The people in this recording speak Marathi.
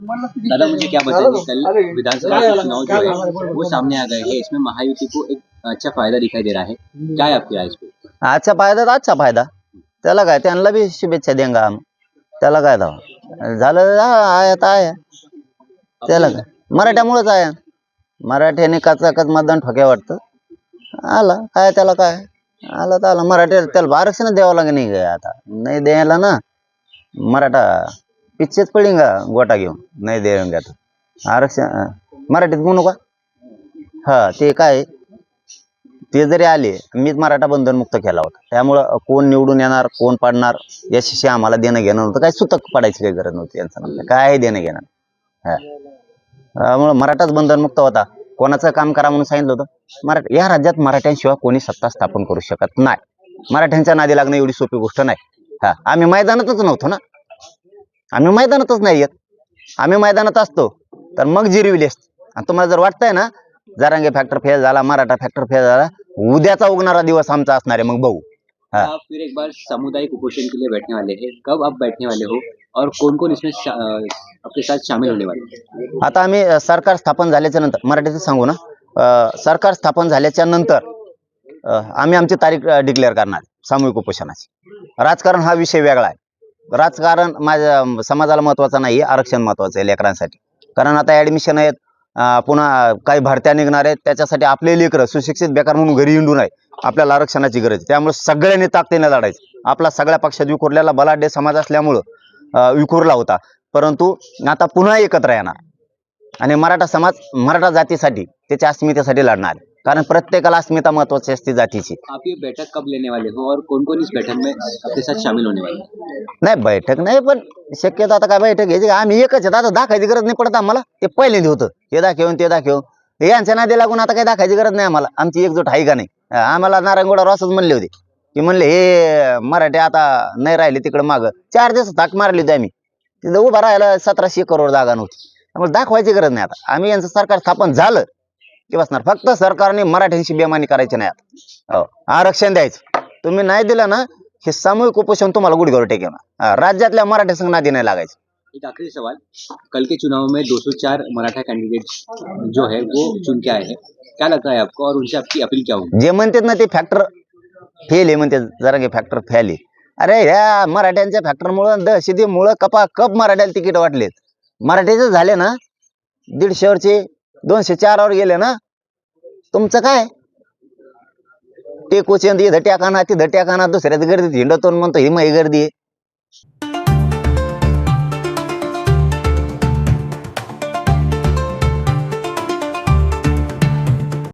दादा मुझे क्या बताएँगे कल विधानसभा के चुनाव जो है वो सामने आ गए हैं। इसमें महायुति को एक अच्छा फ़ायदा दिखाई दे रहा है। क्या है आपकी राय आजचा फ़ायदा तर आजचा फ़ायदा। त्याला काय त्यांना बी शुभेच्छा देंगा आम त्याला काय दावा झालं आहे आता आहे। त्याला काय मराठ्यामुळेच आहे। मराठ्याने कचाकच मतदान ठोक्या वाटतं। आला काय त्याला काय? आला तर आला. मराठी त्याला आरक्षण द्यावं लागेल नाही आता? नाही द्यायला ना? मराठा पिच्छेच पडिंगा गोटा घेऊन? नाही देऊन घ्या आरक्षण मराठीत म्हणू का? हा ते काय? ते जरी आले मीच मराठा बंधनमुक्त केला होता. त्यामुळं कोण निवडून येणार कोण पाडणार याच्याशी आम्हाला देणं घेणं नव्हतं. काय सुतक पडायची काही गरज नव्हती यांचं काय देणं घेणं? हा. त्यामुळं मराठाच बंधनमुक्त होता. कोणाचं काम करा म्हणून सांगितलं होतं? मराठी या राज्यात मराठ्यांशिवाय कोणी सत्ता स्थापन करू शकत नाही. मराठ्यांच्या नादी लागणं एवढी सोपी गोष्ट नाही. हा आम्ही मैदानातच नव्हतो ना. आम्ही मैदानातच नाही येत. आम्ही मैदानात असतो तर मग जिरविली असते. आणि तुम्हाला जर वाटतंय ना जरांगे फॅक्टर फेल झाला मराठा फॅक्टर फेल झाला उद्याचा उगणारा दिवस आमचा असणार आहे मग बघू. हाँ। आप फिर एक बार सामुदायिक उपोषण के लिए बैठने वाले हैं. कब आप बैठने वाले हो और कौन कौन इसमें शा- आपके साथ शामिल होने वाले आता आम्ही सरकार स्थापन झाल्याच्यानंतर मराठीचं सांगू ना सरकार स्थापन झाल्याच्यानंतर आम्ही आमची तारीख डिक्लेअर करणार सामूहिक उपोषणाची. राजकारण हा विषय वेगळा आहे. राजकारण माझ्या समाजाला महत्वाचं नाही आरक्षण महत्वाचं आहे लेकरांसाठी. कारण आता ऍडमिशन आहेत पुन्हा काही भरत्या निघणार आहेत त्याच्यासाठी आपले लेकरं सुशिक्षित बेकार म्हणून घरी हिंडू नये आपल्याला आरक्षणाची गरज त्यामुळे सगळ्यांनी ताकदीने लढायचं आपला सगळ्या पक्षात विखुरलेला बलाढ्य समाज असल्यामुळं विखुरला होता. परंतु आता पुन्हा एकत्र येणार. आणि मराठा समाज मराठा जातीसाठी त्याच्या अस्मितेसाठी लढणार. आहे. कारण प्रत्येकाला अस्मिता महत्वाची असते जातीची. आप ये बैठक कब लेने वाले हो और कौन कौन इस बैठक में आपके साथ शामिल होने वाले हैं? नाही बैठक नाही पण शक्यतो आता काय बैठक घ्यायची? आम्ही एकच आहेत. आता दाखायची गरज नाही पडत आम्हाला. ते पहिल्यांदा होतं. हे दाखवून ते दाखवून. हे यांच्या नादी लागून आता काही दाखायची गरज नाही आम्हाला. आमची एकजूट आहे का नाही? हा, आम्हाला नारायणगोडा असंच म्हणले होते. की म्हणले हे मराठी आता नाही राहिले तिकडे मागं. चार दिवस थाक मारली होती आम्ही. तिथं उभा राहायला सतराशे करोड जागा नव्हती. त्यामुळे दाखवायची गरज नाही आता. आम्ही यांचं सरकार स्थापन झालं. की बसणार. फक्त सरकारने मराठ्यांशी बेमानी करायची नाही आता. हो. आरक्षण द्यायचं. तुम्ही नाही दिलं ना हे सामूहिक उपोषण तुम्हाला गुडघ्यावर टेकेल हा, राज्यातल्या मराठा संघ नादी नाही लागायचं. एक आखिरी सवाल. कल के चुनाव में 204 मराठा कैंडिडेट जो है वो चुन के आए हैं. क्या लगता है आपको और उनसे आपकी अपील क्या होगी? जे म्हणतात ना ते फॅक्टर फेल आहे म्हणते जरा काही फॅक्टर फेल आहे. अरे ह्या मराठ्यांच्या फॅक्टरमुळं दहशतीमुळं कपा कप मराठ्याला तिकीट वाटलेत. मराठीचे झाले ना दीडशेवरचे दोनशे चारवर गेले ना? तुमचं काय? टेकूच इथं ट्याकाना तिथं ट्याकाना दुसऱ्याच गर्दीत हिंडतो म्हणतो ही माही गर्दी आहे.